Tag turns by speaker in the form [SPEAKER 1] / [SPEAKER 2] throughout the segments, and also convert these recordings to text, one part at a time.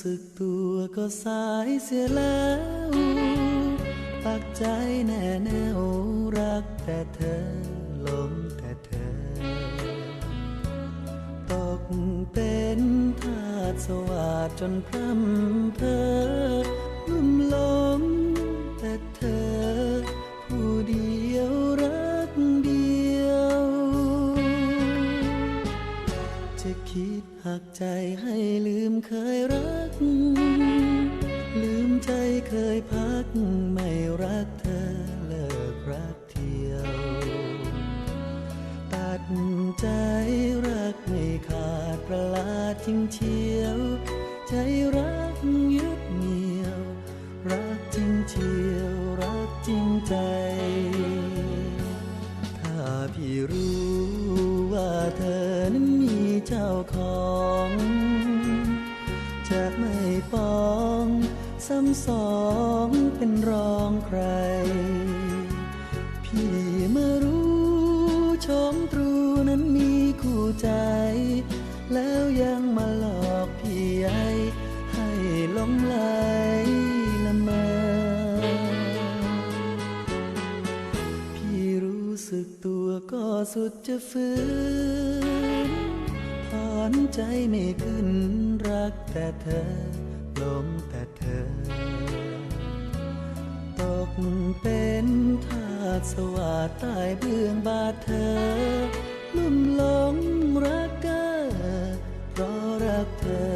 [SPEAKER 1] สึกตัวก็สายเสียแล้วปักใจแน่แน่วรักแต่เธอหลงแต่เธอ ตกเป็นทาสสวาดจนพร่ำเพอ หักใจให้ลืมเคยรัก ลืมใจเคยพัก ไม่รักเธอเลิกรักเที่ยว ตัดใจรักไม่ขาดประหลาดจริงเชียว ใจรักยึดเหนี่ยว รักจริงเชียว รักจริงใจ ถ้าพี่รู้ว่าเธอ เจ้าของ จะไม่ปองซ้ำสองเป็นรองใคร พี่เมารู้ชมตรูนั้นมีคู่ใจ แล้วยังมาหลอกพี่ใหญ่ให้หลงไหลละเมอพี่รู้สึกตัวก็สุดจะฝืนถอน ใจไม่ขึ้นรักแต่เธอหลงแต่เธอ ตกเป็นทาสสวาดใต้เบื้องบาเธอลุ่มหลงรักเกอเพราะรักเธอ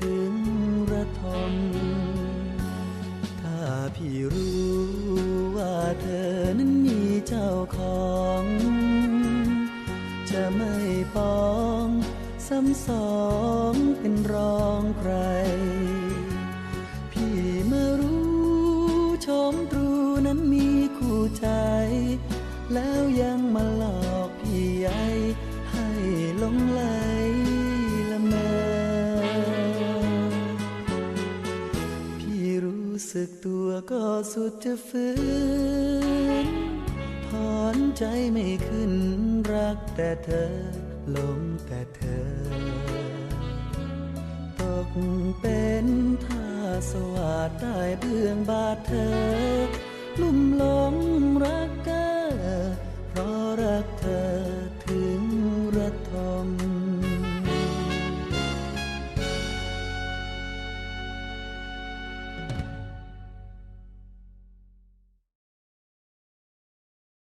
[SPEAKER 1] ถึงระทม ถ้าพี่รู้ว่าเธอนั้นมีเจ้าของ จะไม่ปอง ซ้ำสองเป็นรองใคร พี่มารู้ชมตรูนั้นมีคู่ใจ แล้วยังมาหลอกพี่ใหญ่ให้หลงไหลละเมอพี่รู้สึกตัวก็สุดจะฝืนถอนใจไม่ขึ้นรักแต่เธอ หลงแต่เธอ ตกเป็นท่าสสวาดใต้เบื้องบาดเธอลุ่มล